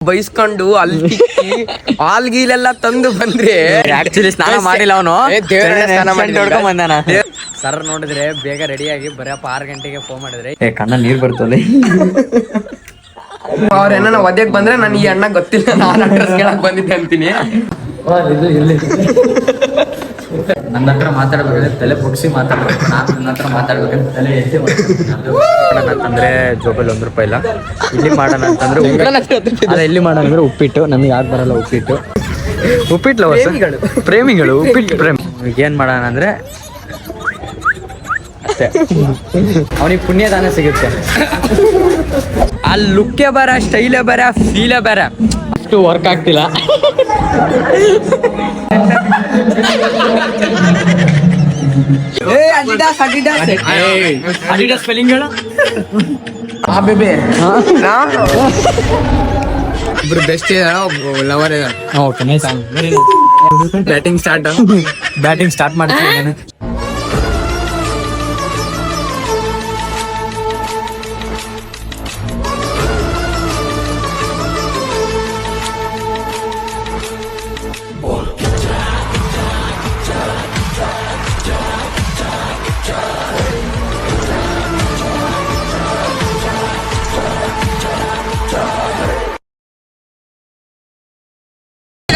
ಬೈಸ್ಕೊಂಡು ಅಲ್ಲಿ ಆಲ್ ಹಾಲ್ ಗೀಲೆಲ್ಲ ತಂದು ಬಂದ್ರೆ ಆಕ್ಚುಲಿ ಸ್ನಾನ ಮಾಡಿಲ್ಲ ಅವನು. ಬಂದಾನ. ಸರ್ ನೋಡಿದ್ರೆ ಬೇಗ ರೆಡಿಯಾಗಿ ಬರಪ್ಪ ಆರು ಗಂಟೆಗೆ ಫೋನ್ ಮಾಡಿದ್ರೆ. ಏ ಕಣ್ಣ ನೀರ್ ಬರ್ತದೆ. ಅವ್ರೇನ ಒದ್ಯಕ್ ಬಂದ್ರೆ ನನ್ ಈ ಅಣ್ಣ ಗೊತ್ತಿಲ್ಲ ನಾನು ಅಡ್ರೆಸ್ ಕೇಳಕ್ ಬಂದಿದ್ದೆ ಅಂತೀನಿ. ನನ್ನ ಹತ್ರ ಮಾತಾಡ್ಬೇಕಂದ್ರೆ ತಲೆ ಬೊಗ್ಸಿ ಮಾತಾಡ್ಬೇಕು. ನಾನು ನನ್ನ ಹತ್ರ ಮಾತಾಡ್ಬೇಕಂದ್ರೆ ತಲೆ ಎತ್ತಿ ಮಾಡೋಣ ಅಂತಂದ್ರೆ ಜೋಬಲ್ಲಿ ಒಂದ್ ರೂಪಾಯಿ ಇಲ್ಲ. ಇಲ್ಲಿ ಮಾಡೋಣ ಅಂತಂದ್ರೆ. ಅಲ್ಲ ಇಲ್ಲಿ ಮಾಡೋಣ ಅಂದ್ರೆ ಉಪ್ಪಿಟ್ಟು. ನಮ್ಗೆ ಯಾರು ಬರಲ್ಲ ಉಪ್ಪಿಟ್ಟು. ಉಪ್ಪಿಟ್ಟು ಲವರ್ಸ್ ಪ್ರೇಮಿಗಳು. ಪ್ರೇಮಿಗಳು ಉಪ್ಪಿಟ್ಟು ಪ್ರೇಮಿ. ಏನ್ ಮಾಡೋಣ ಅಂದ್ರೆ ಅಷ್ಟೇ. ಅವನಿಗೆ ಪುಣ್ಯದಾನ ಸಿಗುತ್ತೆ. ಆ ಲುಕ್ಕೆ ಬರ ಸ್ಟೈಲೇ ಬರ ಫೀಲೇ ಬರ. ಅಷ್ಟು ವರ್ಕ್ ಆಗ್ತಿಲ್ಲ. ಅಡಿಡಾಸ್ ಸ್ಪೆಲ್ಲಿಂಗ್ ಹೇಳು ಆ ಬೇಬೆ ಇಬ್ರು best lover okay nice batting start batting start ಮಾಡ್ತೀನಿ ನಾನು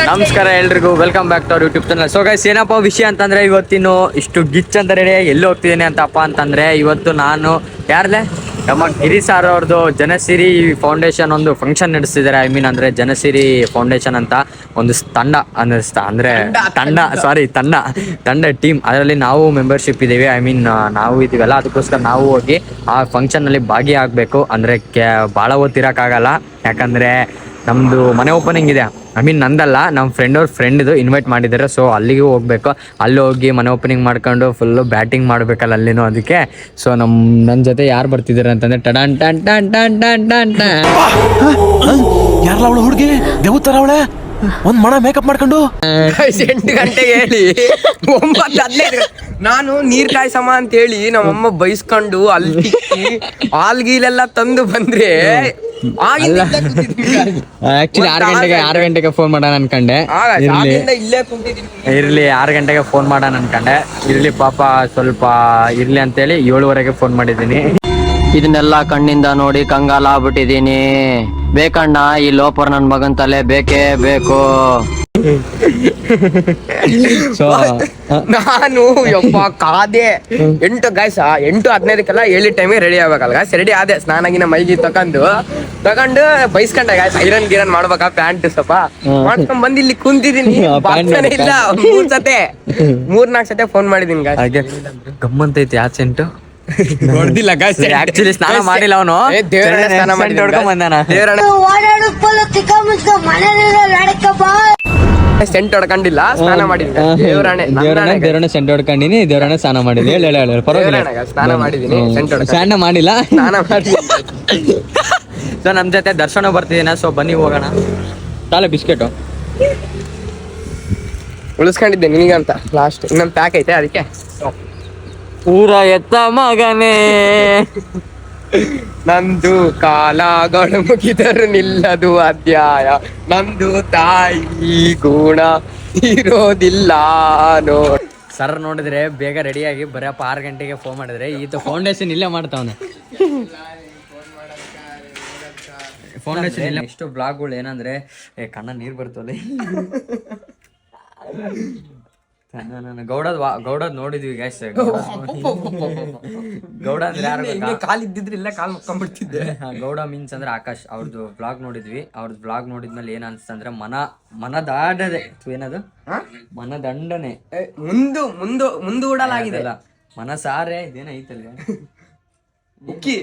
ನಮಸ್ಕಾರ ಎಲ್ರಿಗೂ. ವೆಲ್ಕಮ್ ಬ್ಯಾಕ್ ಟು ಅವ್ರ ಯೂಟ್ಯೂಬ್ ಚಾನಲ್ ಸೊ ಗೈಸ್ ಏನಪ್ಪ ವಿಷಯ ಅಂತಂದ್ರೆ ಇವತ್ತಿನ ಇಷ್ಟು ಗಿಚ್ ಅಂತ ಎಲ್ಲಿ ಹೋಗ್ತಿದ್ದೀನಿ ಅಂತಪ್ಪ ಅಂತಂದ್ರೆ ಇವತ್ತು ನಾನು ಯಾರ್ಲೆ? ನಮ್ಮ ಗಿರಿ ಸಾರ್ ಅವ್ರದ್ದು ಜನಸಿರಿ ಫೌಂಡೇಶನ್ ಒಂದು ಫಂಕ್ಷನ್ ನಡೆಸ್ತಿದ್ದಾರೆ ಐ ಮೀನ್ ಅಂದ್ರೆ ಜನಸಿರಿ ಫೌಂಡೇಶನ್ ಅಂತ ಒಂದು ತಂಡ ಅನ್ನಿಸ್ತಾ ಅಂದ್ರೆ ತಂಡ ಸಾರಿ ತಂಡ ತಂಡ ಟೀಮ್ ಅದರಲ್ಲಿ ನಾವು ಮೆಂಬರ್ಶಿಪ್ ಇದ್ದೀವಿ. ಐ ಮೀನ್ ನಾವು ಇದೀವಲ್ಲ ಅದಕ್ಕೋಸ್ಕರ ನಾವು ಹೋಗಿ ಆ ಫಂಕ್ಷನ್ ಅಲ್ಲಿ ಭಾಗಿಯಾಗಬೇಕು. ಅಂದ್ರೆ ಭಾಳ ಹೊತ್ತಿರಕ್ಕಾಗಲ್ಲ. ಯಾಕಂದ್ರೆ ನಮ್ದು ಮನೆ ಓಪನಿಂಗ್ ಇದೆ. ಐ ಮೀನ್ ನಂದಲ್ಲ ನಮ್ಮ ಫ್ರೆಂಡ್ ಅವ್ರ ಫ್ರೆಂಡ್ ಇದು ಇನ್ವೈಟ್ ಮಾಡಿದ್ದಾರೆ ಸೊ ಅಲ್ಲಿಗೂ ಹೋಗ್ಬೇಕು. ಅಲ್ಲಿ ಹೋಗಿ ಮನೆ ಓಪನಿಂಗ್ ಮಾಡ್ಕೊಂಡು ಫುಲ್ಲು ಬ್ಯಾಟಿಂಗ್ ಮಾಡ್ಬೇಕಲ್ಲ ಅಲ್ಲಿನೂ ಅದಕ್ಕೆ. ಸೊ ನಮ್ ನನ್ನ ಜೊತೆ ಯಾರು ಬರ್ತಿದ್ದಾರೆ ಅಂತಂದ್ರೆ ಟಡನ್ ಟನ್ ಟನ್ ಟನ್ ಟನ್ ಟನ್ ಟನ್ ಯಾರಲ್ಲ ಅವಳು ಹುಡುಗಿ? ದೇವತರ ಅವಳೆ? ಒಂದ್ ಮಣ ಮೇಕಪ್ ಮಾಡ್ಕೊಂಡು? ಎಂಟು ಗಂಟೆಗೆ ಹೇಳಿ. ಒಂಬತ್ತು ಹದಿನೈದು ನಾನು ನೀರ್ ಕಾಯ್ಸಮ್ಮ ಅಂತ ಹೇಳಿ ನಮ್ಮಮ್ಮ ಬೈಸ್ಕೊಂಡು ಅಲ್ಲಿ ತಿಕ್ಕಿ ಹಾಲ್ ಗೀಲೆಲ್ಲ ತಂದು ಬಂದ್ರೆ ಆಕ್ಚುಲಿ ಆರು ಗಂಟೆಗೆ ಆರು ಗಂಟೆಗೆ ಫೋನ್ ಮಾಡೋಣ ಅನ್ಕಂಡೆ. ಆಗ ಇರ್ಲಿ. ಇರ್ಲಿ ಆರು ಗಂಟೆಗೆ ಫೋನ್ ಮಾಡೋಣ ಅನ್ಕಂಡೆ. ಇರ್ಲಿ ಪಾಪ ಸ್ವಲ್ಪ ಇರ್ಲಿ ಅಂತೇಳಿ ಏಳುವರೆಗೆ ಫೋನ್ ಮಾಡಿದ್ದೀನಿ. ಇದನ್ನೆಲ್ಲ ಕಣ್ಣಿಂದ ನೋಡಿ ಕಂಗಾಲ ಆಗ್ಬಿಟ್ಟಿದೀನಿ ಬೇಕಣ್ಣ ಈ ಲೋಪರ್ ನನ್ ಮಗನ್ ತಲೆ ಬೇಕೇ ಬೇಕು. ಸೊ ನಾನು ಯಪ್ಪ ಕಾದೆ. ಎಂಟು ಗಾಯ್ಸ ಎಂಟು ಹದಿನೈದಕ್ಕೆಲ್ಲ ಏಳಿ ಟೈಮಿಗೆ ರೆಡಿ ಆಗ್ಬೇಕಲ್ಲ ಗಾಯ್ಸ್ ರೆಡಿ ಆದೆ. ಸ್ನಾನಾಗಿನ ಮೈಗಿ ತಕೊಂಡು ತಗೊಂಡು ಬೈಸ್ಕೊಂಡೆ ಗಾಯ್ಸ್ ಐರನ್ ಗಿರನ್ ಮಾಡ್ಬೇಕಾ ಪ್ಯಾಂಟ್ ಸ್ವಲ್ಪ. ಮಾಡ್ಕೊಂಡ್ ಬಂದ್ ಇಲ್ಲಿ ಕುಂತಿದೀನಿ. ಇಲ್ಲ ಮೂರ್ ಸತೆ. ಮೂರ್ ನಾಲ್ಕು ಸತೆ ಫೋನ್ ಮಾಡಿದೀನಿ ಗಾಯ್ಸ್ ಗಮ್ಮಂತ ಐತಿ ಆ ಸೆಂಟು ಹೊಡ್ದಿಲ್ಲ ಗಾಯ್ಸ್ ಆಕ್ಚುಲಿ ಸ್ನಾನ ಮಾಡಿಲ್ಲ ಅವನು. ಮಾಡಿ ದೇವ್ರನ್ನ ಸ್ನಾನ ಮಾಡಿ ಹೊಡ್ಕೊಂಡ್ ಬಂದಾನ. ದೇವ್ರನ್ನ ಓಡಾಡು ಸೆಂಟ್ ಹೊಡ್ಕೊಂಡಿಲ್ಲ ಸ್ನಾನ ಮಾಡಿದ್ದೀನಿ ದೇವರಾಣೆ ಸೆಂಟ್ ಹೊಡ್ಕೊಂಡಿನಿ ದೇವರಣ್ಣ ಸ್ನಾನ ಮಾಡಿದ್ನಿ ಹೇಳಿ ಹೇಳಿ ಹೇಳಿ ಪರವಾಗಿಲ್ಲ. ಸ್ನಾನ ಸೆಂಟ್ ಹೊಡ್ಕೊಂಡು. ಸ್ನಾನ ಮಾಡಿಲ್ಲ. ಸ್ನಾನ ಮಾಡಿದ್ದೀನಿ ಸೊ ನಮ್ ಜೊತೆ ದರ್ಶನ ಬರ್ತಿದ್ದೀನ ಸೊ ಬನ್ನಿ ಹೋಗೋಣ. ತಾಳೆ ಬಿಸ್ಕೆಟು. ಉಳಿಸ್ಕೊಂಡಿದ್ದೆ ನಿನಗಂತ ಲಾಸ್ಟ್ ಇನ್ನೊಂದು ಪ್ಯಾಕ್ ಐತೆ ಅದಕ್ಕೆ. ಊರ ಎತ್ತ ಮಗನೇ. ನಂದು ಕಾಲಗಳು ಮುಗಿದರು ನಿಲ್ಲದು ಅಧ್ಯಾಯ. ನಂದು ತಾಯಿ ಗುಣ ಇರೋದಿಲ್ಲ ನೋ ಸರ್ ನೋಡಿದ್ರೆ ಬೇಗ ರೆಡಿಯಾಗಿ ಬರಪ್ಪ ಆರು ಗಂಟೆಗೆ ಫೋನ್ ಮಾಡಿದ್ರೆ ಈತ ಫೌಂಡೇಶನ್ ಇಲ್ಲೇ ಮಾಡ್ತಾವನೆ. ಫೌಂಡೇಶನ್ ಇಲ್ಲ ನೆಕ್ಸ್ಟ್ ಬ್ಲಾಗ್ಗಳು ಏನಂದ್ರೆ ಕಣ್ಣ ನೀರು ಬರ್ತದೆ ಗೌಡದ್ ಗೌಡದ್ ನೋಡಿದ್ವಿ ಗ್ಯಾಸ್ ಗೌಡ. ಅಂದ್ರೆ ಯಾರು? ಕಾಲ್ ಇದ್ದಿದ್ರೆ ಇಲ್ಲ ಕಾಲ್ ಮುಕ್ಕೊಂಡ್ಬಿಡ್ತಿದ್ದೆ. ಗೌಡ ಮೀನ್ಸ್ ಅಂದ್ರೆ ಆಕಾಶ್ ಅವ್ರದ್ದು ಬ್ಲಾಗ್ ನೋಡಿದ್ವಿ. ಅವ್ರದ್ದು ಬ್ಲಾಗ್ ನೋಡಿದ್ಮೇಲೆ ಏನ್ ಅನ್ಸ್ತಂದ್ರೆ ಮನ ಮನದಾಡದೆ. ಏನದು? ಮನದಂಡನೆ. ಮುಂದು ಮುಂದು ಮುಂದು ಮುಂದೂಡಲಾಗಿದೆ. ಅಲ್ಲ ಮನಸಾರೆ ಇದೇನ ಐತಲ್ಲ ಉಕ್ಕಿ,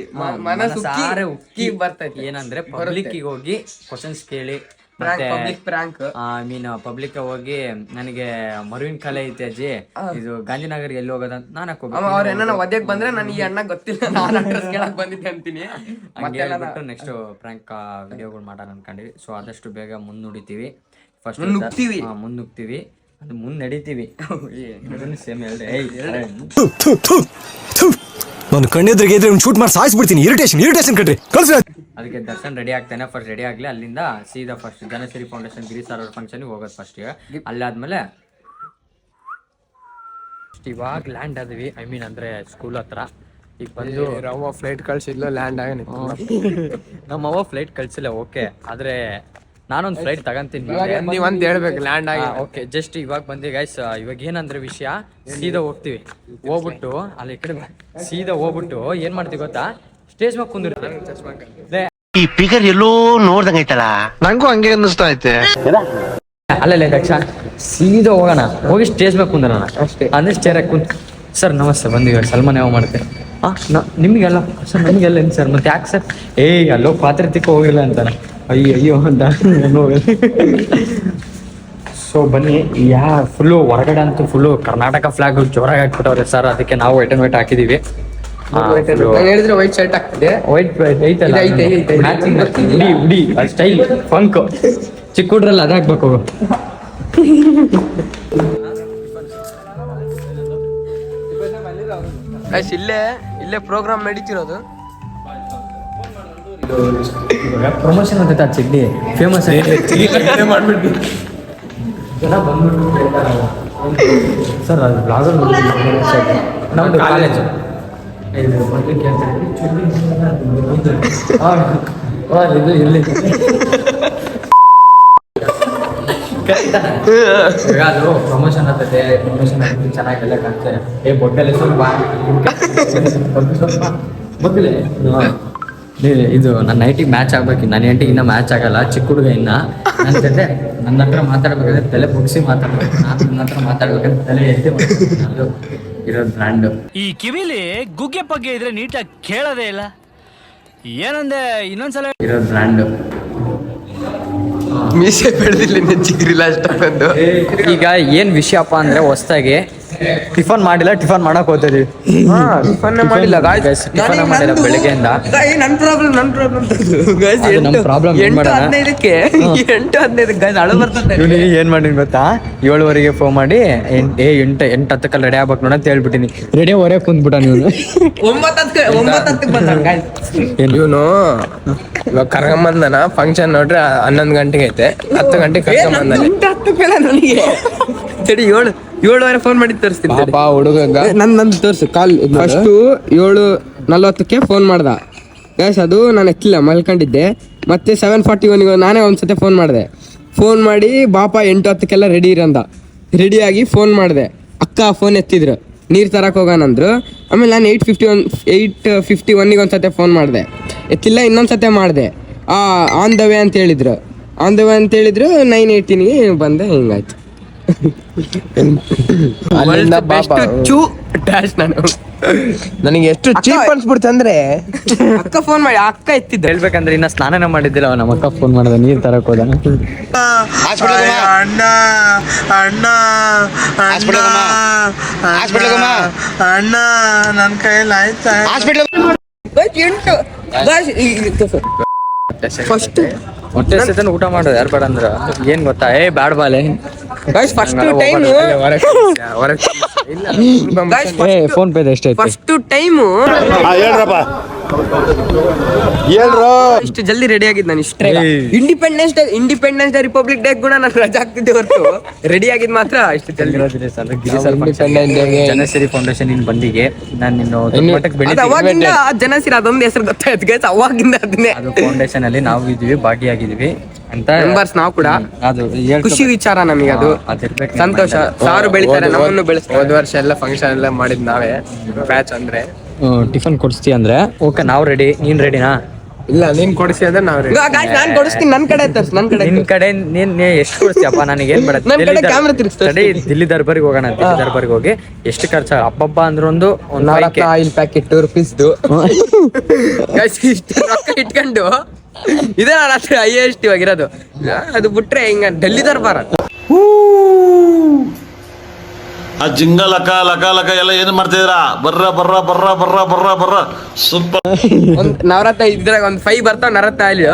ಮನಸಾರೆ ಉಕ್ಕಿ. ಬರ್ತೈತಿ ಏನಂದ್ರೆ ಪಬ್ಲಿಕ್ ಹೋಗಿ ಕ್ವಶನ್ಸ್ ಕೇಳಿ Public prank. I mean public ಹೋಗಿ ನನಗೆ ಮರುವಿನ ಕಲೆ ಐತೆ ಅಜ್ಜಿ. ಇದು ಗಾಂಧಿನಗರ್ ಎಲ್ಲಿ ಹೋಗೋದಂತ ನಾನು ಅವ ಅವ್ರ ಬಂದ್ರೆ ನನಗೆ ಈ ಅಣ್ಣ ಗೊತ್ತಿಲ್ಲ. ನಾನು ಅಡ್ರೆಸ್ ಕೇಳಕ್ ಬಂದಿದ್ದೆ ಅಂತೀನಿ. ನಾ- ನೆಕ್ಸ್ಟ್ ಪ್ರಾಂಕ್ ವಿಡಿಯೋಗಳು ಮಾಡೋಣ ಅನ್ಕೊಂಡಿವಿ. ಸೊ ಆದಷ್ಟು ಬೇಗ ಮುನ್ನುಡಿತೀವಿ. ಫಸ್ಟ್ ಮುಂದ್ ನುಗ್ತೀವಿ. ಮುನ್ನುಗ್ತೀವಿ. ಅದು ಮುಂದ್ ನಡೀತೀವಿ ಸೇಮ್ ಹೇಳ್ರಿ ನಾನು ಕಣ್ಣೆದ್ರಿಗೆ ಇದ್ರೆ ಶೂಟ್ ಮಾಡಿ ಸಾಯಿಸ್ಬಿಡ್ತೀನಿ ಇರಿಟೇಷನ್ ಇರಿಟೇಷನ್ ಕಟ್ರಿ ಕಳ್ಸಿ ಅದಕ್ಕೆ ದರ್ಶನ್ ರೆಡಿ ಆಗ್ತಾನೆ. ಫಸ್ಟ್ ರೆಡಿ ಆಗಲಿ ಅಲ್ಲಿಂದ ಸೀದಾ first Janashree foundation Giri sir ಅವ್ರ ಫಂಕ್ಷನ್ಗೆ ಹೋಗೋದು ಫಸ್ಟಿಗೆ ಅಲ್ಲಾದ್ಮೇಲೆ ಇವಾಗ ಲ್ಯಾಂಡ್ ಆದ್ವಿ. ಐ ಮೀನ್ ಅಂದ್ರೆ ಸ್ಕೂಲ್ ಹತ್ರ. ಈಗ ಬಂದು ರವ ಫ್ಲೈಟ್ ಕಳ್ಸಿಲ್ಲ ಲ್ಯಾಂಡ್ ಆಗ ನಮ್ಮ ಅವ್ವ ಫ್ಲೈಟ್ ಕಳ್ಸಿಲ್ಲ ಓಕೆ ಆದ್ರೆ ನಾನೊಂದು ಫ್ಲೈಟ್ ತಗಂತೀನಿ ನೀವ್. ಅಂತ ಹೇಳ್ಬೇಕು ಲ್ಯಾಂಡ್ ಆಗಿ. ಓಕೆ ಜಸ್ಟ್ ಇವಾಗ ಬಂದಿ ಗೈಸ್ ಇವಾಗ ಏನಂದ್ರೆ ವಿಷಯ ಸೀದಾ ಹೋಗ್ತೀವಿ. ಹೋಗ್ಬಿಟ್ಟು ಅಲ್ಲಿ ಈ ಕಡೆ ಸೀದಾ ಹೋಗ್ಬಿಟ್ಟು ಏನ್ ಮಾಡ್ತೀವಿ ಗೊತ್ತಾ? ಸ್ಟೇಜ್ ಮೇಲೆ ಈ ಫಿಗರ್ ಎಲ್ಲೋ ನೋಡ್ದಂಗ ಐತಲ್ಲ? ನಂಗೂ ಹಂಗೆ ಅನ್ನಿಸ್ತಾ ಐತೆ. ಅಲ್ಲಲ್ಲ ದಕ್ಷ ಸೀದಾ ಹೋಗೋಣ. ಹೋಗಿ ಸ್ಟೇಜ್ ಮೇಲೆ ಕುಂದ್ರ ಅಷ್ಟೇ. ಅಂದ್ರೆ ಸ್ಟೇರ್ ಕುಂತ್ ಸರ್ ನಮಸ್ತೆ ಬಂದಿವಿ ಸಲ್ಮಾನ್ ಯಾವ ಮಾಡ್ತೆ ಹಾ ನಿಮಗೆಲ್ಲ? ಸರ್ ನಮಗೆಲ್ಲ ಏನು ಸರ್ ಮತ್ತೆ ಯಾಕೆ ಸರ್ ಏಯ್ ಅಲ್ಲೋ ಪಾತ್ರೆ ತಿಕ್ಕ ಹೋಗಿಲ್ಲ ಅಂತಾನೆ. ಅಯ್ಯೋ ಅಯ್ಯೋ ಅಂತ ಸೊ ಬನ್ನಿ. ಯಾ ಫುಲ್ಲು ಹೊರಗಡೆ ಅಂತೂ ಫುಲ್ಲು ಕರ್ನಾಟಕ ಫ್ಲಾಗ್ ಜೋರಾಗಿ ಹಾಕ್ಬಿಟ್ಟವ್ರೆ ಸರ್ ಅದಕ್ಕೆ ನಾವು ವೈಟ್ ಅಂಡ್ ವೈಟ್ ಹಾಕಿದೀವಿ. ನಾನು ಹೇಳಿದ್ರೆ ವೈಟ್ ಶರ್ಟ್ ಆಗ್ತದೆ ವೈಟ್ ವೈಟ್ ಉಡಿ ಉಡಿ ಸ್ಟೈಲ್ ಫಂಕ್ ಚಿಕ್ಕ ಹುಡ್ರಲ್ಲ ಅದಾಕ್ಬೇಕು ಗೈಸ್ ಇಲ್ಲೇ ಇಲ್ಲೇ ಪ್ರೋಗ್ರಾಮ್ ನಡೀತಿರೋದು. ಪ್ರಮೋಷನ್ ಅಂತ ಚಿಡ್ಡಿ ಫೇಮಸ್ ಮಾಡ್ಬಿಟ್ಟು. ಜನ ಬಂದ್ಬಿಟ್ಟು ಕೇಳ್ತಾರೆ. ಸರ್ ಅದು ಬ್ಲಾಗರ್ ನಮ್ದು ಕಾಲೇಜು ಇದು ಅದು ಪ್ರಮೋಷನ್ ಪ್ರಮೋಷನ್ ಚೆನ್ನಾಗೆಲ್ಲ ಏ ಇದು ನನ್ನ ನೈಟಿಗೆ ಮ್ಯಾಚ್ ಆಗ್ಬೇಕು. ನನ್ನ ಎಂಟಿಗೆ ಇನ್ನ ಮ್ಯಾಚ್ ಆಗಲ್ಲ. ಚಿಕ್ಕ ಹುಡುಗ ಇನ್ನ. ನನ್ನ ಜೊತೆ ನನ್ನ ಹತ್ರ ಮಾತಾಡ್ಬೇಕಾದ್ರೆ ತಲೆ ಬುಗ್ಸಿ ಮಾತಾಡ್ಬೇಕು. ನಾನು ನನ್ನ ಹತ್ರ ಮಾತಾಡ್ಬೇಕಂದ್ರೆ ತಲೆ ಎತ್ತಿ ಇರೋದು ಬ್ರ್ಯಾಂಡ್ ಈ ಕಿವಿಲಿ ಗುಗ್ಗೆ ಪಗ್ಗೆ ಇದ್ರೆ ನೀಟಾಗಿ ಕೇಳೋದೇ ಇಲ್ಲ. ಏನಂದೆ ಇನ್ನೊಂದ್ಸಲ ಇರೋ ಬ್ರ್ಯಾಂಡ್ ಮೀಸೆ ಬೆಳೆದಿಲ್ಲ ಚಿಗ್ರಿಲ್ಲ ಅಷ್ಟೊಂದು. ಈಗ ಏನ್ ವಿಷಯಪ್ಪ ಅಂದ್ರೆ ಹೊಸ್ದಾಗಿ ಟಿಫನ್ ಮಾಡಿಲ್ಲ ಟಿಫನ್ ಮಾಡಕ್ ಹೋಗ್ತಿದೀವಿ. ಟಿಫನ್ ಮಾಡಿಲ್ಲ. ಗಾಯ್ಸ್ ಟಿಫನ್ ಮಾಡಿಲ್ಲ ಬೆಳಗ್ಗೆಯಿಂದ. ನನ್ ಪ್ರಾಬ್ಲಮ್ ನನ್ ಪ್ರಾಬ್ಲಮ್ ಗಾಯ್ಸ್ problem, ಏನ್ ಎಂಟು ಮಾಡೋಣ? ಹದಿನೈದಕ್ಕೆ ಎಂಟು ಹದಿನೈದಕ್ಕೆ ಗಾಯ್ಸ್ ಅಳು ಬರ್ತದೆ. ಇವನಿಗೆ ಏನ್ ಮಾಡಿನಿ ಗೊತ್ತಾ? ಏಳುವರೆಗೆ ಫೋನ್ ಮಾಡಿ ಎಂಟ್- ಏ ಎಂಟು ಎಂಟು ಹತ್ತಕ್ಕ ರೆಡಿ ಆಗ್ಬೇಕು ನೋಡ ಅಂತ ಹೇಳ್ಬಿಟ್ಟಿನಿ. ರೆಡಿ ಹೊರಗೆ ಕುಂದ್ಬಿಟ್ಟ ನೀವು ಒಂಬತ್ತಕ್ಕೆ ಒಂಬತ್ತಕ್ಕೆ ಬಂದ ಗಾಯ್ಸ್ ಏನು? ಇವನು ಇವಾಗ ಕರ್ಕೊಂಬಂದನ ಫಂಕ್ಷನ್ ನೋಡ್ರಿ ಹನ್ನೊಂದು ಗಂಟೆಗೆ ಐತೆ. ಹತ್ತು ಗಂಟೆಗೆ ಕರ್ಕೊಂಬಂದಾನೆ. ಹತ್ತು ನನಗೆ. ಸರಿ ಏಳು. ಏಳುವರೆ ಫೋನ್ ಮಾಡಿ ತೋರಿಸ್ತೀನಿ ಪಾಪ ಹುಡುಗ ನನ್ ನಂದು ತೋರಿಸು ಕಾಲ್ ಫಸ್ಟ್ ಏಳು ನಲ್ವತ್ತಕ್ಕೆ ಫೋನ್ ಮಾಡ್ದ. ಗ್ಯಾಸ್ ಅದು ನಾನು ಎತ್ತಿಲ್ಲ ಮಲ್ಕೊಂಡಿದ್ದೆ. ಮತ್ತೆ ಸೆವೆನ್ ಫಾರ್ಟಿ ಒನ್ಗೆ ನಾನೇ ಒಂದ್ಸತಿ ಫೋನ್ ಮಾಡಿದೆ. ಫೋನ್ ಮಾಡಿ ಬಾಪ ಎಂಟು ಹತ್ತಕ್ಕೆಲ್ಲ ರೆಡಿ ಇರಂದ ರೆಡಿಯಾಗಿ ಫೋನ್ ಮಾಡಿದೆ. ಅಕ್ಕ ಫೋನ್ ಎತ್ತಿದ್ರು. ನೀರು ತರಕ್ಕೆ ಹೋಗೋಣಂದ್ರು ಆಮೇಲೆ ನಾನು eight fifty one eight fifty ಒನ್ನಿಗೆ ಒಂದ್ಸತಿ ಫೋನ್ ಮಾಡಿದೆ. ಎತ್ತಿಲ್ಲ ಇನ್ನೊಂದ್ಸತಿ ಮಾಡಿದೆ. ಆನ್ ದ ವೇ ಅಂತ ಹೇಳಿದ್ರು. ಆನ್ ದ ವೇ ಅಂತ ಹೇಳಿದ್ರು ನೈನ್ ಏಯ್ಟೀನ್ಗೆ ಬಂದೆ ಹಿಂಗಾಯ್ತು. ಚೂ ಡ್ಯಾಶ್ ನಾನು. ನನಗೆ ಎಷ್ಟು ಚೀಪ್ ಅನ್ಸ್ಬಿಡ್ತು ಅಂದ್ರೆ ಅಕ್ಕ ಫೋನ್ ಮಾಡಿ ಅಕ್ಕ ಎತ್ತಿದ್ದ. ಹೇಳ್ಬೇಕಂದ್ರೆ ಇನ್ನ ಸ್ನಾನನ ಮಾಡಿದ್ದಿಲ್ಲ ಅವ ನಮ್ಮ ಅಕ್ಕ ಫೋನ್ ಮಾಡಿದ ನೀರ್ ತರಕ್ ಹೋದ. ಅಣ್ಣ ಅಣ್ಣ ಅಣ್ಣ ನನ್ ಕೈಯಲ್ಲಿ ಆಯ್ತಾ? ಎಂಟು. ಫಸ್ಟ್ ಹೊಟ್ಟೆ ಸತನ ಊಟ ಮಾಡೋದು ಯಾರು ಬೇಡ ಅಂದ್ರ? ಏನ್ ಗೊತ್ತಾ? ಏ ಬ್ಯಾಡ್ ಬಾಲೆ. Guys first time phone pay ಎಷ್ಟೈತಿ? ಫಸ್ಟ್ ಟೈಮ್ ಹೇಳ್ರಪ್ಪ. ಇಷ್ಟು ಜಲ್ದಿ ರೆಡಿ ಆಗಿದ್ ನಾನು ಇಷ್ಟೇ. Independence day independence day republic day ಕೂಡ ನಾನು ರಜಾ ಆಗ್ತಿದ್ದೆ ಹೊರತು. ರೆಡಿ ಆಗಿದ್ ಮಾತ್ರ ಇಷ್ಟು ಜಲ್ದಿ. ಜನಸಿರಿ ಫೌಂಡೇಶನ್ ಇನ್ ಬಂದಿಗೆ. ನಾನು ನಿನ್ನ ಅವಾಗಿಂದ ಜನಸಿರಿ ಅದೊಂದು ಹೆಸರು ಗೊತ್ತಾಯ್ತು ಗೈಸ್. ಅವಾಗಿಂದ ಅದನ್ನೇ. ಅದು ಫೌಂಡೇಶನ್ ಅಲ್ಲಿ ನಾವು ಇದ್ವಿ ಭಾಗಿಯಾಗಿದ್ವಿ ಅಂತ ಮೆಂಬರ್ಸ್ ನಾವು ಕೂಡ. ಅದು ಖುಷಿ ವಿಚಾರ ನಮಗೆ ಅದು. ಸಂತೋಷ. ಸಾರು ಬೆಳಿತಾರೆ ನಮ್ಮನ್ನು ಬೆಳೆಸ್ತಾರೆ. ಹೋದ ವರ್ಷ ಎಲ್ಲ ಫಂಕ್ಷನ್ ಎಲ್ಲ ಮಾಡಿದ್ ನಾವೇ. ಬ್ಯಾಚ್ ಅಂದ್ರೆ. ಟಿಫನ್ ಕೊಡಿಸ್ತಿ ಅಂದ್ರೆ? ಓಕೆ ನಾವು ರೆಡಿ ನೀನ್ ರೆಡಿನಾ ಇಲ್ಲ ನೀನ್ ಕೊಡಿಸಿ ಅಂದ್ರೆ ನಾವು ನಾನು ಕೊಡಿಸ್ತೀನಿ. ನನ್ನ ಕಡೆ ತರ್ಸ್ ನನ್ ಕಡೆ ನಿನ್ ಕಡೆ ನೀನ್ ನೀ ಎಷ್ಟು ಕೊಡಿಸ್ತೀಯಪ್ಪ ನನಗೆ ಏನ್ ಬೇಡ. ನನ್ ಕಡೆ ರೆಡಿ ದಿಲ್ಲಿ ದರ್ಬಾರಿಗೆ ಹೋಗೋಣ ದಿಲ್ಲಿ ದರ್ಬಾರಿಗೆ ಹೋಗಿ. ಎಷ್ಟು ಖರ್ಚು? ಅಬ್ಬಬ್ಬ ಅಂದ್ರೆ ಒಂದು ಒಂದು ನಾಲ್ಕು ಆಯಿಲ್ ಪ್ಯಾಕೆಟ್ ಟೂ ರುಪೀಸ್ದು ಇಷ್ಟು ರೊಕ್ಕ ಇಟ್ಕೊಂಡು ಇದೇ ನಾನು ಹತ್ರ ಹೈಯೆಸ್ಟ್ ಇವಾಗಿರೋದು. ಅದು ಬಿಟ್ರೆ ಹಿಂಗ? ಡೆಲ್ಲಿ ದರ್ಬಾರ? ಆ ಜಿಂಗ ಲಕ ಲಕ ಲಕ ಎಲ್ಲ ಏನು ಮಾಡ್ತಿದ್ರ ಬರ್ರ ಬರ್ರ ಬರ್ರ ಬರ್ರ ಬರ್ರ ಬರ್ರ. ಸೂಪರ್ ಒಂದ್ ನವರತ್ನ ಇದ್ರಾಗ ಒಂದ್ ಫೈವ್ ಬರ್ತಾವ ನರತ್ನ ಅಲ್ಲಿ.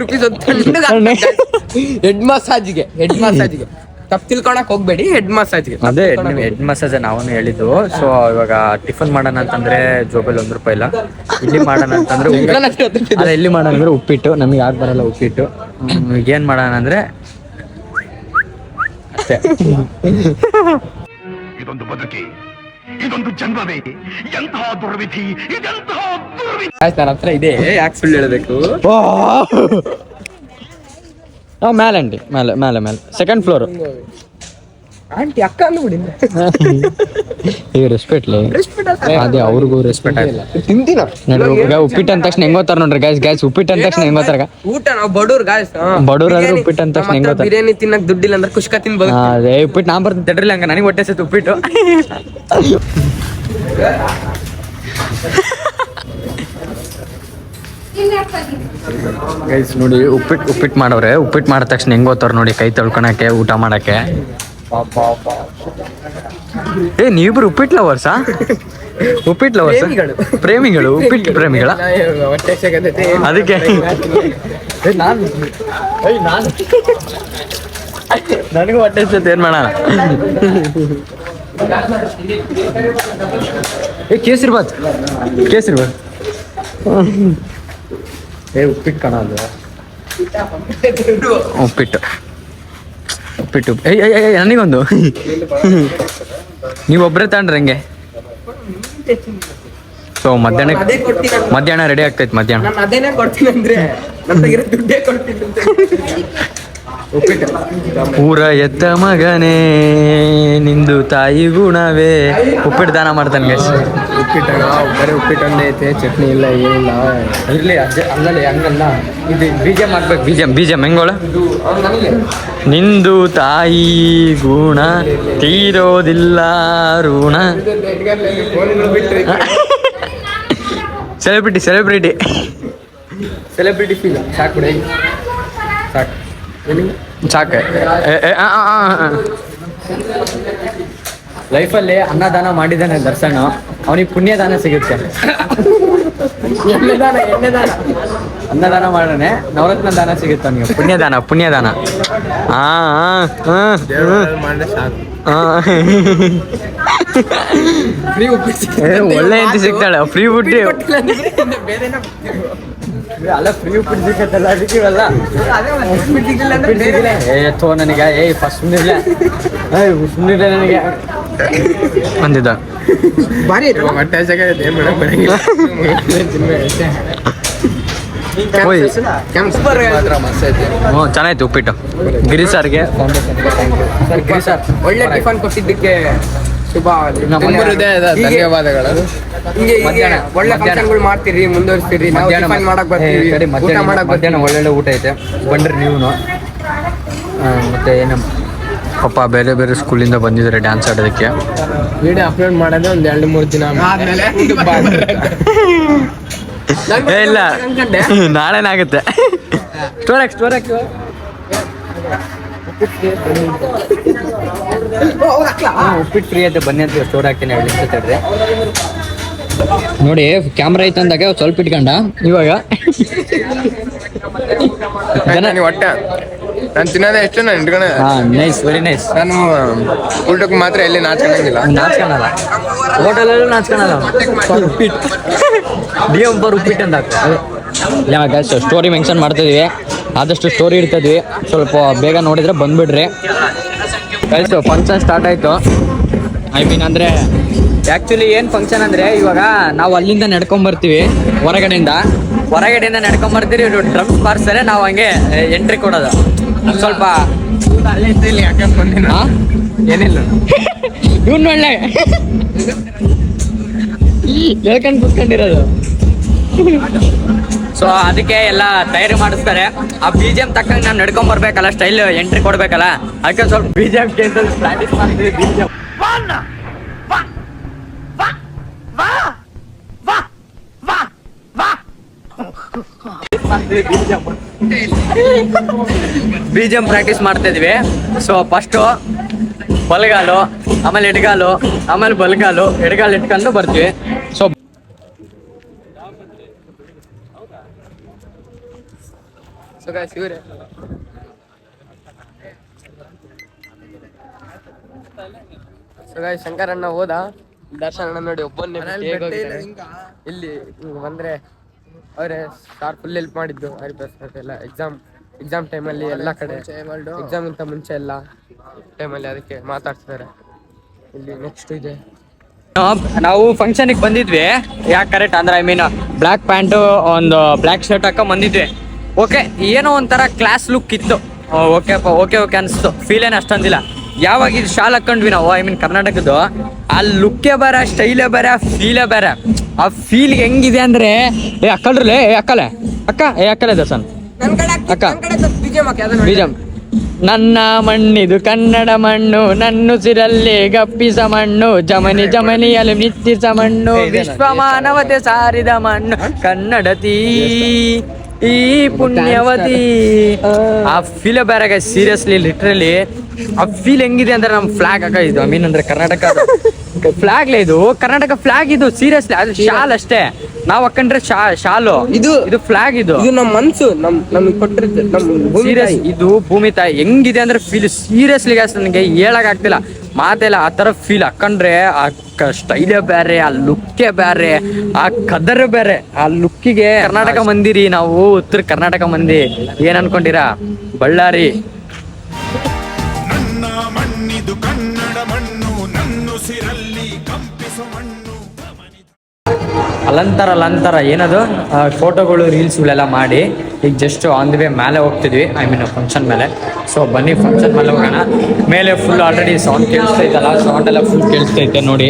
ರುಪೀಸ್ ಒಂದು ಹೆಡ್ ಮಸಾಜ್ಗೆ ಹೆಡ್ ಮಸಾಜಿಗೆ ತಪ್ಪು ತಿಳ್ಕೊಳಕ್ ಹೋಗ್ಬೇಡಿ ಹೆಡ್ ಮಸಾಜ್ಗೆ ಅದೇ ಹೆಡ್ ಮಸಾಜ್ ನಾವನು ಹೇಳಿದ್ದು. ಸೊ ಇವಾಗ ಟಿಫನ್ ಮಾಡೋಣ ಅಂತಂದ್ರೆ ಜೋಬಲ್ ಒಂದ್ ರೂಪಾಯಿ ಇಲ್ಲ. ಇಲ್ಲಿ ಮಾಡೋಣ ಅಂತಂದ್ರೆ ಉಪ್ಪಿಟ್ಟು. ಅಲ್ಲ ಇಲ್ಲಿ ಮಾಡೋಣ ಅಂದ್ರೆ ಉಪ್ಪಿಟ್ಟು. ನಮಗೆ ಯಾಕೆ ಬರಲ್ಲ ಉಪ್ಪಿಟ್ಟು. ಹ್ಮ್, ಏನ್ ಮಾಡೋಣ ಅಂದ್ರೆ ಅಷ್ಟೇ ಇದೊಂದು ಬದುಕಿ ಇದೊಂದು ಜನ್ಮವೇ ಎಂತಹ ದುರ್ವಿಧಿ ಇದೆಂತಹ ದುರ್ವಿಧಿ ಆಯ್ತು ನನ್ನ ಹತ್ರ ಇದೆ ಯಾಕೆ ಸುಳ್ಳು ಹೇಳ್ಬೇಕು ಹಾಂ ಮೇಲೆ ಅಂಡಿ ಮೇಲೆ ಮೇಲೆ ಮೇಲೆ ಸೆಕೆಂಡ್ ಫ್ಲೋರ್ ಆಂಟಿ ಅಕ್ಕ ಅಂದ್ಬಿಡಿ ಈಗ ರೆಸ್ಪೆಕ್ಟ್ ಅದೇ ಅವ್ರಿಗೂ ರೆಸ್ಪೆಕ್ಟ್ ಆಗಿಲ್ಲ ತಿಂತೀನ ನೋಡ್ರಿ ಉಪ್ಪಿಟ್ಟು ಅಂದ ತಕ್ಷಣ ಹೆಂಗ್ ಹೋತಾರ ನೋಡ್ರಿ ಗ್ಯಾಸ್ ಗ್ಯಾಸ್ ಉಪ್ಪಿಟ್ಟು ಅಂದ ತಕ್ಷಣ ಹೆಂಗ್ ಊಟ ನಾವು ಬಡವ್ರು ಗಾಯ್ಸ್ ಬಡವ್ರಾದ್ರೆ ಉಪ್ಪಿಟ್ಟು ಅಂದ ತಕ್ಷಣ ಹೆಂಗ್ ಗೊತ್ತಾ? ಬಿರಿಯಾನಿ ತಿನ್ನಕ್ ದುಡ್ಡಿಲ್ಲ ಅಂದ್ರೆ ಕುಷ್ಕ ತಿನ್ಬೋದು. ಅದೇ ಉಪ್ಪಿಟ್ಟು ನಾ ಬರ್ತೀನಿ ತಡ್ರಿಲ್ಲ ಹಂಗ ನನಗೆ ಹೊಟ್ಟೆ ಸತ್ತು ಉಪ್ಪಿಟ್ಟು. ಗೈಸ್ ನೋಡಿ ಉಪ್ಪಿಟ್ಟು ಉಪ್ಪಿಟ್ಟು ಮಾಡವ್ರೆ ಉಪ್ಪಿಟ್ಟು ಮಾಡಿದ ತಕ್ಷಣ ಹೆಂಗ್ ಹೋತಾರ ನೋಡಿ ಕೈ ತೊಳ್ಕೊಳಕ್ಕೆ ಊಟ ಮಾಡಕ್ಕೆ. ಏ ನೀವಿಬ್ರು ಉಪ್ಪಿಟ್ಟು ಲವರ್ಸಾ ಉಪ್ಪಿಟ್ಟು ಲವರ್ಸ್ ಪ್ರೇಮಿಗಳು. ಉಪ್ಪಿಟ್ಟು ಪ್ರೇಮಿಗಳ. ಅದಕ್ಕೆ? ನನಗೂ ಹೊಟ್ಟೆ ಹಸ್ತೈತೆ, ಏನ್ ಮಾಡೋಣ? ಏ ಕೇಸರಿ ಬಾತ್ ಕೇಸರಿ ಬಾತ್ ಏ ಉಪ್ಪಿಟ್ಟು ಕಣ ಅದು. ಉಪ್ಪಿಟ್ಟು. ಉಪ್ಪಿಟ್ಟು. ನನಗೊಂದು. ನೀವು ಒಬ್ಬರೇ ತಗೊಂಡ್ರೆ ಹಂಗೆ? ಸೊ ಮಧ್ಯಾಹ್ನ. ಮಧ್ಯಾಹ್ನ ರೆಡಿ ಆಗ್ತೈತೆ ಮಧ್ಯಾಹ್ನ. ಊರ ಎತ್ತ ಮಗನೇ ನಿಂದು ತಾಯಿ ಗುಣವೇ. ಉಪ್ಪಿಟ್ಟು ದಾನ ಮಾಡ್ತಾನೆ ಗೈಸ್ ಉಪ್ಪಿಟ್ಟಾಗ ಬರೀ ಉಪ್ಪಿಟ್ಟು ಒಂದೇ ಐತೆ ಚಟ್ನಿ ಇಲ್ಲ ಏನಿಲ್ಲ. ಇರ್ಲಿ ಅಜ್ಜ ಅಲ್ಲಲ್ಲಿ ಹಂಗಲ್ಲ. ಇದು ಬೀಜ ಮಾಡ್ಬೇಕು. ಬೀಜ ಬೀಜ ಮೆಂಗೋಳ? ನಿಂದು ತಾಯಿ ಗುಣ ತೀರೋದಿಲ್ಲ ಋಣ. ಸೆಲೆಬ್ರಿಟಿ ಸೆಲೆಬ್ರಿಟಿ ಸೆಲೆಬ್ರಿಟಿ ಫೀಲ್ ಸಾಕು ಸಾಕು. ಸಾಕ. ಲೈಫಲ್ಲಿ ಅನ್ನದಾನ ಮಾಡಿದ್ದಾನೆ ದರ್ಶನ. ಅವನಿಗೆ ಪುಣ್ಯದಾನ ಸಿಗುತ್ತೆ. ಎಣ್ಣೆದಾನ ಎಣ್ಣೆದಾನ. ಅನ್ನದಾನ ಮಾಡೋಣ ನವರತ್ನ ದಾನ ಸಿಗುತ್ತೆ ಅವನಿಗೆ. ಪುಣ್ಯದಾನ ಪುಣ್ಯದಾನ. ಆ, ಆ, ಆ, ಮಾಡಿದ್ರೆ ಸಾಕು. ಆ. ಫ್ರೀ ಉಪ್ಪಿಟ್ಟು ಏ, ಒಳ್ಳೆ ಅಂತ ಸಿಗ್ತಾಳೆ. ಫ್ರೀ ಬುಟ್ಟಿ ಅಲ್ಲ ಫ್ರೀ ಉಪ್ಪಿಟ್ಟು ಸಿಕ್ಕತ್ತಲ್ಲ ಅದಕ್ಕೆ ಇವೆಲ್ಲ. ಅದೇ ಮತ್ತೆ ಉಪ್ಪಿಟ್ಟು ಸಿಗ್ಲಿಲ್ಲ ಅಂದ್ರೆ ಉಪ್ಪಿಟ್ಟು ಬೇರೆ ಸಿಗ್ಲಿಲ್ಲ? ಏ ಥೋ ನನಗೆ ಏ ಫಸ್ಟ್ ಸುಮ್ಮನಿಲ್ಲ ಏ ಸುಮ್ಮನಿಲ್ಲ ನನಗೆ. ಬಂದಿದ್ದ. ಬಾರಿ ಹೊಟ್ಟೆ ಹಸಿವಾಗೈತೆ, ಏನ್ ಮಾಡಕ್ ಬರಂಗಿಲ್ಲ. ಓಯ್. ಸೂಪರ್ ಮಾತ್ರ ಮಸ್ತ್ ಐತೆ. ಹ್ಞೂ ಚೆನ್ನಾಯ್ತು ಉಪ್ಪಿಟ್ಟು. ಗಿರಿ ಸರ್ಗೆ. ಸರ್ ಗಿರಿ ಸರ್ ಒಳ್ಳೆ ಟಿಫನ್ ಕೊಟ್ಟಿದ್ದಕ್ಕೆ ಶುಭ ನಮ್ಮ ಹೃದಯದ ಧನ್ಯವಾದಗಳು. ಹಿಂಗೆ ಒಳ್ಳೆ. ಫಂಕ್ಷನ್ಗಳು ಮಾಡ್ತೀರಿ ಮುಂದುವರಿಸ್ತೀರಿ. ನಾವು ಮಧ್ಯಾಹ್ನ ಟಿಫನ್ ಮಾಡಕ್ ಬರ್ತೀವಿ. ಊಟ ಮಧ್ಯಾಹ್ನ ಮಾಡಕ್ ಮಧ್ಯಾಹ್ನ ಒಳ್ಳೊಳ್ಳೆ ಊಟ ಐತೆ. ಬಂದ್ರಿ ನೀವು ಮತ್ತೆ ಏನು? ಪಾಪ ಬೇರೆ ಬೇರೆ ಸ್ಕೂಲಿಂದ ಬಂದಿದ್ದಾರೆ ಡ್ಯಾನ್ಸ್ ಆಡೋದಕ್ಕೆ. ವಿಡಿಯೋ ಅಪ್ಲೋಡ್ ಮಾಡೋದೇ ಒಂದು ಎರಡು ಮೂರು ದಿನ ಇಲ್ಲ. ನಾಳೆನಾಗುತ್ತೆ ಸ್ಟೋರ್ ಉಪ್ಪಿಟ್ಟು ಫ್ರೀ ಐತೆ ಬನ್ನಿ ಅಂತ ಸ್ಟೋರ್ ಹಾಕ್ತೀನಿ ಹೇಳಿ ತಡ್ರಿ. ನೋಡಿ ಕ್ಯಾಮ್ರಾ ಐತೆ ಅಂದಾಗ ಸ್ವಲ್ಪ ಇಟ್ಕೊಂಡ. ಇವಾಗ. ಜನ ನೀವು ನಾನು ತಿನ್ನೋದೇ ಎಷ್ಟು ನಾನು ಇಟ್ಕೊಂಡೆ. ಹಾ ನೈಸ್ ವೆರಿ ನೈಸ್ ನಾನು ಊಟಕ್ಕೆ ಮಾತ್ರ ಎಲ್ಲಿ ನಾಚ್ಕೊಳಂಗಿಲ್ಲ ನಾಚ್ಕೊಳಲ್ಲ ಹೋಟೆಲಲ್ಲೂ ನಾಚ್ಕೊಳಲ್ಲ ಉಪ್ಪಿಟ್ಟು. ಡಿ ಎಂ ಬರ್ ಉಪ್ಪಿಟ್ಟು ಅಂತ ಯಾವಾಗ ಸ್ಟೋರಿ ಮೆನ್ಷನ್ ಮಾಡ್ತಿದೀವಿ. ಆದಷ್ಟು ಸ್ಟೋರಿ ಇಡ್ತಿದ್ವಿ ಸ್ವಲ್ಪ ಬೇಗ ನೋಡಿದ್ರೆ ಬಂದ್ಬಿಡ್ರಿ. ಕಳಿಸು ಫಂಕ್ಷನ್ ಸ್ಟಾರ್ಟ್ ಆಯಿತು. ಐ ಮೀನ್ ಅಂದರೆ ಆ್ಯಕ್ಚುಲಿ ಏನು ಫಂಕ್ಷನ್ ಅಂದರೆ, ಇವಾಗ ನಾವು ಅಲ್ಲಿಂದ ನಡ್ಕೊಂಬರ್ತೀವಿ, ಹೊರಗಡೆಯಿಂದ. ಹೊರಗಡೆಯಿಂದ ನಡ್ಕೊಂಬರ್ತೀವಿ ಇವರು ಡ್ರಮ್ಸ್ ಬಾರಿಸ್ತಾರೆ, ನಾವು ಹಂಗೆ ಎಂಟ್ರಿ ಕೊಡೋದು. ಸ್ವಲ್ಪ ಏನಿಲ್ಲ ಇವ್ನು ಒಳ್ಳೆ ಹೇಳ್ಕೊಂಡು ಕೂತ್ಕೊಂಡಿರೋದು. ಸೊ ಅದಕ್ಕೆ ಎಲ್ಲ ತಯಾರಿ ಮಾಡಿಸ್ತಾರೆ. ಆ ಬಿ ಜಿ ಎಂ ತಕ್ಕಂಗೆ ನಾವು ನಡ್ಕೊಂಡ್ ಬರ್ಬೇಕಲ್ಲ ಸ್ಟೈಲ್ ಎಂಟ್ರಿ ಕೊಡ್ಬೇಕಲ್ಲ ಅದಕ್ಕೆ ಸ್ವಲ್ಪ ಬಿ ಜಿ ಎಂ ಪ್ರಾಕ್ಟೀಸ್ ಮಾಡ್ತೀವಿ B G M B G M practice ಮಾಡ್ತಾ ಇದ್ವಿ. ಸೊ ಫಸ್ಟು ಬಲಗಾಲು ಆಮೇಲೆ ಎಡಗಾಲು ಆಮೇಲೆ ಬಲಗಾಲು ಎಡಗಾಲು ಇಟ್ಕೊಂಡು ಬರ್ತೀವಿ. ಸೊ ಗಾಯ್ಸ್ ಇವರೇ ಸೊ ಗಾಯ್ಸ್ ಶಂಕರಣ್ಣ ಹೋದ. ದರ್ಶನಣ್ಣ ನೋಡಿ ಹೋಗಿದ್ದಾನೆ. ಇಲ್ಲಿ ಬಂದ್ರೆ ಅವರೇ ಸಾರ್ ಫುಲ್ ಹೆಲ್ಪ್ ಮಾಡಿದ್ದು. ಎಲ್ಲ ಎಕ್ಸಾಮ್ ಎಕ್ಸಾಮ್ ಟೈಮಲ್ಲಿ ಎಲ್ಲ ಕಡೆ. ಎಕ್ಸಾಮ್ ಇಂತ ಮುಂಚೆ ಎಲ್ಲ ಟೈಮಲ್ಲಿ ಅದಕ್ಕೆ ಮಾತಾಡ್ತಿದ್ದಾರೆ ಇಲ್ಲಿ ನೆಕ್ಸ್ಟ್ ಇದೆ. ನಾವು ಫಂಕ್ಷನ್ ಬಂದಿದ್ವಿ. ಯಾಕೆ ಕರೆಕ್ಟ್ ಅಂದ್ರೆ ಐ ಮೀನ್ ಬ್ಲ್ಯಾಕ್ ಪ್ಯಾಂಟ್ ಒಂದು ಬ್ಲ್ಯಾಕ್ ಶರ್ಟ್ ಹಾಕೊಂಡು ಬಂದಿದ್ವಿ. ಓಕೆ ಏನೋ ಒಂಥರ ಕ್ಲಾಸ್ ಲುಕ್ ಇತ್ತು. ಓಕೆ ಓಕೆ ಓಕೆ ಅನಿಸ್ತು. ಫೀಲ್ ಏನು ಅಷ್ಟೊಂದಿಲ್ಲ. ಯಾವಾಗ ಇದು ಶಾಲ್ ಹಾಕೊಂಡ್ವಿ ನಾವು ಐ ಮೀನ್ ಕರ್ನಾಟಕದ್ದು ಆ ಲುಕ್ಕೇ ಬೇರೆ ಸ್ಟೈಲೇ ಬೇರೆ ಫೀಲೇ ಬೇರೆ. ಆ ಫೀಲ್ ಹೆಂಗಿದೆ ಅಂದ್ರೆ ಏ ಅಕ್ಕಲ್ರಲ್ಲೇ ಏ ಅಕ್ಕಲೆ ಅಕ್ಕ ಏ ಅಕ್ಕಲೆ ದಸನ್ ಅಕ್ಕ. ಬೀಜಂ ನನ್ನ ಮಣ್ಣಿದು ಕನ್ನಡ ಮಣ್ಣು ನನ್ನುಸಿರಲ್ಲೇ ಗಪ್ಪಿಸ ಮಣ್ಣು ಜಮನಿ ಜಮನಿಯಲ್ಲಿ ನಿತ್ತಿಸ ಮಣ್ಣು ವಿಶ್ವ ಮಾನವತೆ ಸಾರಿದ ಮಣ್ಣು ಕನ್ನಡತಿ ಈ ಪುಣ್ಯವತಿ. ಆ ಫೀಲ್ ಬೇರೆ ಸೀರಿಯಸ್ಲಿ ಲಿಟ್ರಲಿ ಆ ಫೀಲ್ ಹೆಂಗಿದೆ ಅಂದ್ರೆ ನಮ್ ಫ್ಲಾಗ್ ಹಾಕ ಇದು ಐ ಮೀನ್ ಅಂದ್ರೆ ಕರ್ನಾಟಕ ಫ್ಲಾಗ್ಲೇ ಇದು ಕರ್ನಾಟಕ ಫ್ಲಾಗ್ ಇದು ಸೀರಿಯಸ್ಲಿ ಅದು ಶಾಲ್ ಅಷ್ಟೇ. ನಾವ್ ಹಾಕೊಂಡ್ರೆ ಶಾ ಶಾಲು. ಇದು ಇದು ಫ್ಲಾಗ್ ಇದು. ಇದು ನಮ್ಮ ಮನ್ಸು ನಮ್ ನಮ್ಗೆ ಕೊಟ್ಟಿರುತ್ತೆ ನಮ್ ಭೂಮಿ ಸೀರಿಯಸ್ ಇದು ಭೂಮಿ ತಾಯಿ. ಹೆಂಗಿದೆ ಅಂದ್ರೆ ಫೀಲ್ ಸೀರಿಯಸ್ಲಿ ನನಗೆ ಹೇಳಕ್ ಆಗ್ತಿಲ್ಲ. ಮಾತೆಲ್ಲ ಆ ತರ ಫೀಲ್ ಹಾಕೊಂಡ್ರೆ ಆ ಸ್ಟೈಲೇ ಬೇರೆ ಆ ಲುಕ್ಕೇ ಬೇರೆ ಆ ಕದರ್ ಬೇರೆ. ಆ ಲುಕ್ಕಿಗೆ ಕರ್ನಾಟಕ ಮಂದಿರಿ ನಾವು ಉತ್ತರ ಕರ್ನಾಟಕ ಮಂದಿ ಏನ್ ಅನ್ಕೊಂಡಿರಾ? ಬಳ್ಳಾರಿ. ನನ್ನ ಮಣ್ಣಿದು ಕನ್ನಡ ಮಣ್ಣು ನನ್ನುಸಿರಲ್ಲಿ ಕಂಪಿಸೋ ಮಣ್ಣು. ಅಲಂತರ ಅಲಂತರ, ಏನದು? ಫೋಟೋಗಳು ರೀಲ್ಸ್ಗಳೆಲ್ಲ ಮಾಡಿ ಈಗ ಜಸ್ಟ್ ಆನ್ ದಿ ವೇ ಮೇಲೆ ಹೋಗ್ತಿದ್ವಿ. ಐ ಮೀನ್ ಫಂಕ್ಷನ್ ಮೇಲೆ. ಸೊ ಬನ್ನಿ ಫಂಕ್ಷನ್ ಮೇಲೆ ಹೋಗೋಣ. ಮೇಲೆ ಫುಲ್ ಆಲ್ರೆಡಿ ಸೌಂಡ್ ಕೇಳಿಸ್ತೈತಲ್ಲ ಸೌಂಡ್ ಎಲ್ಲ ಫುಲ್ ಕೇಳಿಸ್ತೈತೆ ನೋಡಿ.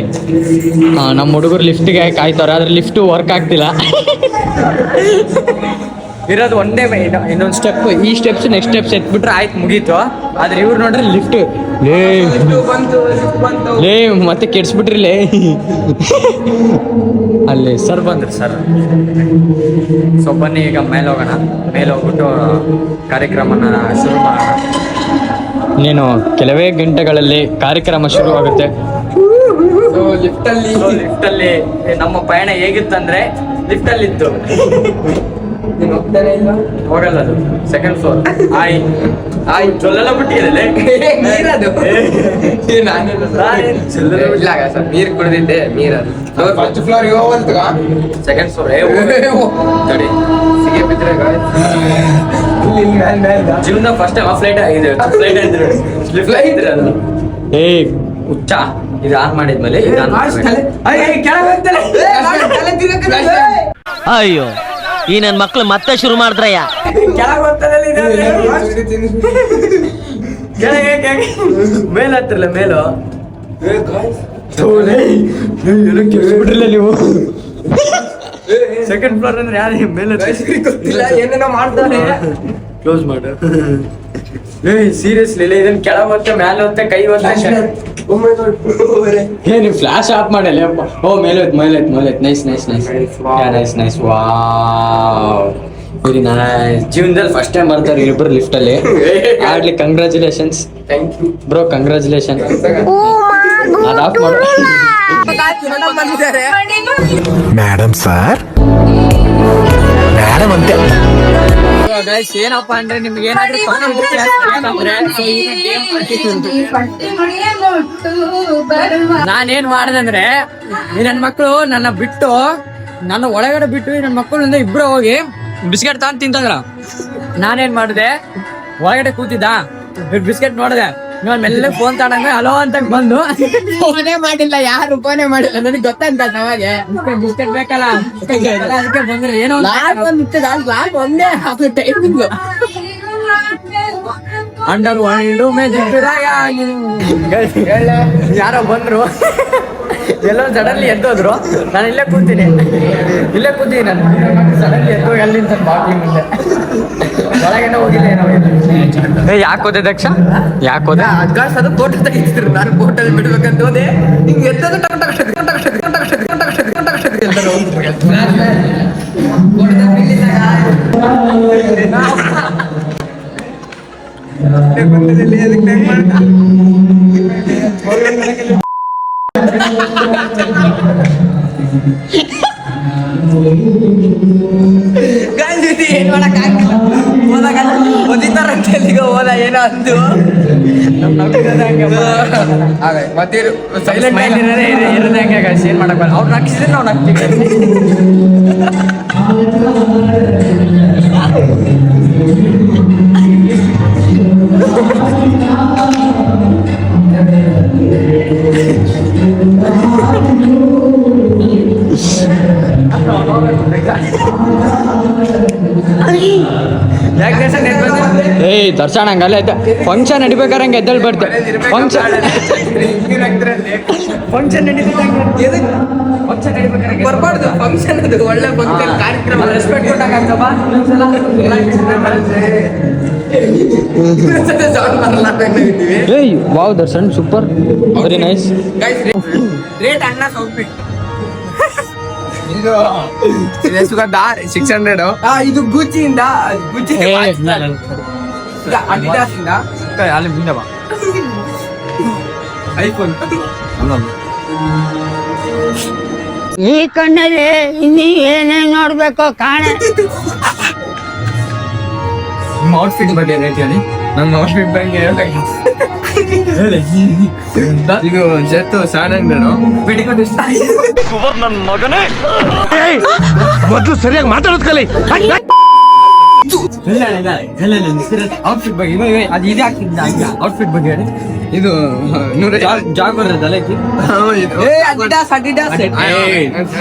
ನಮ್ಮ ಹುಡುಗರು ಲಿಫ್ಟ್ಗೆ ಕಾಯ್ತವ್ರೆ ಆದ್ರೆ ಲಿಫ್ಟು ವರ್ಕ್ ಆಗ್ತಿಲ್ಲ. ಇರೋದು ಒಂದೇ ಇನ್ನೊಂದು ಸ್ಟೆಪ್ ಈ ಸ್ಟೆಪ್ಸ್ ನೆಕ್ಸ್ಟ್ ಸ್ಟೆಪ್ಸ್ ಎತ್ಬಿಟ್ರೆ ಆಯ್ತು ಮುಗೀತು. ಆದ್ರೆ ಇವ್ರು ನೋಡ್ರಿ ಲಿಫ್ಟ್ ಲೇ. ಲೇ ಮತ್ತೆ ಕೆಡ್ಸ್ಬಿಟ್ರಿ ಲೇ. ಅಲ್ಲಿ ಸರ್ ಬಂದ್ರು ಸರ್ ಸೊ ಬನ್ನಿ ಈಗ ಮೇಲೆ ಹೋಗೋಣ. ಮೇಲೆ ಹೋಗ್ಬಿಟ್ಟು ಕಾರ್ಯಕ್ರಮನ ಶುರು ಮಾಡೋಣ. ನೀನು ಕೆಲವೇ ಗಂಟೆಗಳಲ್ಲಿ ಕಾರ್ಯಕ್ರಮ ಶುರುವಾಗುತ್ತೆ. ಲಿಫ್ಟಲ್ಲಿ ಲಿಫ್ಟಲ್ಲಿ ನಮ್ಮ ಪಯಣ ಹೇಗಿತ್ತಂದ್ರೆ ಲಿಫ್ಟಲ್ಲಿತ್ತು ನೀನ್ ಹೋಗ್ತಾನೆ ಇಲ್ಲ? ಹೋಗಲ್ಲ ಅದು. ಸೆಕೆಂಡ್ ಫ್ಲೋರ್ ಆಯ್. ಆಯ್. ಚೊಲ್ಲೆಲ್ಲ ಬಿಟ್ಟಿದೆ ನೀರದು. ಇಲ್ಲ. ಸರ್ ನೀರ್ ಕುಡಿದಿದ್ದೆ ನೀರದು. ಫಸ್ಟ್ ಫ್ಲೋರ್ ಹೋಗಂತ ಸೆಕೆಂಡ್ ಫ್ಲೋರ್ ನೋಡಿ ಸಿಗೆ ಬಿದ್ರೆ ಜೀವನ ಫಸ್ಟ್ ಟೈಮ್ ಫ್ಲೈಟ್ ಆಗಿದೆ ಫ್ಲೈಟ್ ಫ್ಲೈಟ್ ಅದು. ಏ. ಹುಚ್ಚ. ಇದು ಆನ್ ಮಾಡಿದ್ಮೇಲೆ ಅಯ್ಯೋ. ಈ ನನ್ ಮಕ್ಳು ಮತ್ತೆ ಶುರು ಮಾಡಿದ್ರಯ್ಯ. ಮೇಲೆ ಹತ್ತಿರಲ್ಲ ಮೇಲು. ನೀವು. ಸೆಕೆಂಡ್ ಫ್ಲೋರ್ ಅಂದ್ರೆ ಯಾರು ಮೇಲೆ ಗೊತ್ತಿಲ್ಲ ಏನೇನೋ ಮಾಡ್ತಾರೆ. ಕ್ಲೋಸ್ ಮಾಡು. ಸೀರಿಯಸ್ಲಿ ಇಲ್ಲ ಇದನ್ನ ಕೆಳಗೆ ಮತ್ತೆ ಮೇಲೆ ಹೊತ್ತೆ ಕೈ ಹೊತ್ತೆ ಏ ನೀವು ಫ್ಲಾಶ್ ಆಫ್ ಮಾಡಲ್ಲ ಅಪ್ಪ ಓ ಮೇಲೆ ಹೋಯ್ತು ಮೇಲೆ ಹೋಯ್ತು ಮೇಲೆ ಹೋಯ್ತು nice nice nice nice nice wow very nice ಜೀವನದಲ್ಲಿ ಫಸ್ಟ್ ಟೈಮ್ ಬರ್ತಾರೆ ಇಬ್ಬರು ಲಿಫ್ಟ್ ಅಲ್ಲಿ. ಆಡ್ಲಿ congratulations thank you bro congratulation ಅದು ಆಫ್ ಮಾಡು. ಮೇಡಮ್ ಸರ್ ಗೈಸ್ ಏನಪ್ಪಾ ಅಂದ್ರೆ ನಿಮ್ಗೆ ಏನಾದ್ರೂ ನಾನೇನ್ ಮಾಡ್ದಂದ್ರೆ ಈ ನನ್ ಮಕ್ಕಳು ನನ್ನ ಬಿಟ್ಟು ನನ್ನ ಒಳಗಡೆ ಬಿಟ್ಟು ನನ್ನ ನನ್ ಮಕ್ಕಳು ಇಬ್ರು ಹೋಗಿ ಬಿಸ್ಕೆಟ್ ತಗೊಂಡ್ ತಿಂತಂದ್ರ ನಾನೇನ್ ಮಾಡಿದೆ ಒಳಗಡೆ ಕೂತಿದ್ದ ಬಿಸ್ಕೆಟ್ ನೋಡಿದೆ. ನಾನು ಮೆಲ್ಲ ಫೋನ್ ತಗೊಂಡಂಗ ಹಲೋ ಅಂತ ಬಂದು. ಫೋನೇ ಮಾಡಿಲ್ಲ ಯಾರು ಫೋನೇ ಮಾಡಿಲ್ಲ. ನನಗೆ ಗೊತ್ತಂತ ನಮಗೆ ಬಿಸ್ಕೆಟ್ ಬೇಕಲ್ಲ? ಅದಕ್ಕೆ ಬಂದ್ರೆ ಏನೋ ಬಂದ್ ಒಂದ್ ಲಾಸ್ಟ್ ಒಂದೇ ಅದು ಟೈಮಿಂಗ್ ಅಂಡರ್ ವರ್ಲ್ಡ್ ಯಾರೋ ಬಂದ್ರು. ಎಲ್ಲೋ ಸಡನ್ಲಿ ಎದ್ದೋದ್ರು ನಾನು ಇಲ್ಲೇ ಕೂತೀನಿ ಇಲ್ಲೇ ಕೂತೀನಿ ನಾನು ಸಡನ್ಲಿ ಎದ್ದು ಎಲ್ಲಿ ಬಾಗ್ಲಿ ಮುಂದೆ ಒಳಗಡೆ ಹೋಗಿಲ್ಲ ಏನೋ ಏ ಯಾಕೆ ಹೋದೆ ದಕ್ಷ ಯಾಕೆ ಹೋದೆ ಅದ್ಗಾಸ್ ಅದು ಫೋಟೋ ತೆಗಿತಿದ್ರು ನಾನು ಫೋಟೋಲ್ಲಿ ಬಿಡ್ಬೇಕಂತ ಹೋದೆ ಹಿಂಗೆ ಎತ್ತದು ಟಕ್ ಟಕ್ ಟಕ್ ಟಕ್ ಟಕ್ ಟಕ್ ಟಕ್ ಟಕ್ ಟಕ್ ಟಕ್ ಟಕ್ ಟಕ್ ಎಲ್ಲರೂ ಯಾರು. ಬಂದಿದ್ದಲ್ಲಿ ಅದಕ್ಕೆ ಗಾಂಧಿ ಏನ್ ಮಾಡಕ್ ಹೋದಾಗ ಒದಿತಾರಂತ ಎಲ್ಲಿಗೆ ಹೋದ ಏನೋ ಅಂದು ಮತ್ತೆ ಸೈಲೆಂಟ್ ಮೈಂಡ್ ಇರೋದೇ ಇರೋದೇ ಹಂಗೆ ಗಾಯ್ಸ್ ಏನ್ ಮಾಡಕ್ ಬರಲ್ಲ. ಅವ್ರು ನಕ್ಸಿದ್ರೆ ನಾವು Thank ಏಯ್ ದರ್ಶನ ಹಂಗಲ್ಲ ಫಂಕ್ಷನ್ ನಡಿಬೇಕಾರೆ ಹಂಗೆ ಎದ್ದಲ್ ಬರ್ತೆ ಫಂಕ್ಷನ್ ಫಂಕ್ಷನ್ ಬರ್ಬಾರ್ದು ಫಂಕ್ಷನ್ ಅದು ಒಳ್ಳೆ ಫಂಕ್ಷನ್ ಕಾರ್ಯಕ್ರಮ ರೆಸ್ಪೆಕ್ಟ್ ಕೊಟ್ಟಾಗ ಆಗ್ತಪ್ಪ ಏಯ್ wow Darshan super. Very nice rate ಅಣ್ಣ ಇದು ಸಿಕ್ಸ್ ಹಂಡ್ರೆಡ್ ಇದು ಗುಚ್ಚಿಯಿಂದ ಗುಚ್ಚಿ ಅಡಿಡಾಸ್ ಇಂದ ಅಲ್ಲಿ ಮುಂದೆ ಬಾ. ಐಫೋನ್. ಈ ಕಣ್ಣಲ್ಲಿ ಇನ್ನೀ ಏನೇನ್ ನೋಡ್ಬೇಕು ಕಾಣ. ನಿಮ್ಮ ಔಟ್ಫಿಟ್ ಬಗ್ಗೆ ರೇಟ್ ಹೇಳಿ ನನ್ನ ಔಟ್ಫಿಟ್ ಬಗ್ಗೆ ಇದು ಜೆಟ್ ಸೆವೆನ್ ನನ್ನ ಮಗನೇ. ಮೊದ್ಲು ಸರಿಯಾಗಿ ಮಾತಾಡೋದ್ ಕಲಿ. ಔಟ್ಫಿಟ್ ಬಗ್ಗೆ ಇವಾಗ ಅದು ಇದೇ ಆಗ್ತಿದ್ದ ಔಟ್ಫಿಟ್ ಬಗ್ಗೆ ಹೇಳಿ ಇದು ನೂರ ಜಾಗರ್ ತಲೆಕಿ ಅಡಿಡಾಸ್ ಅಡಿಡಾಸ್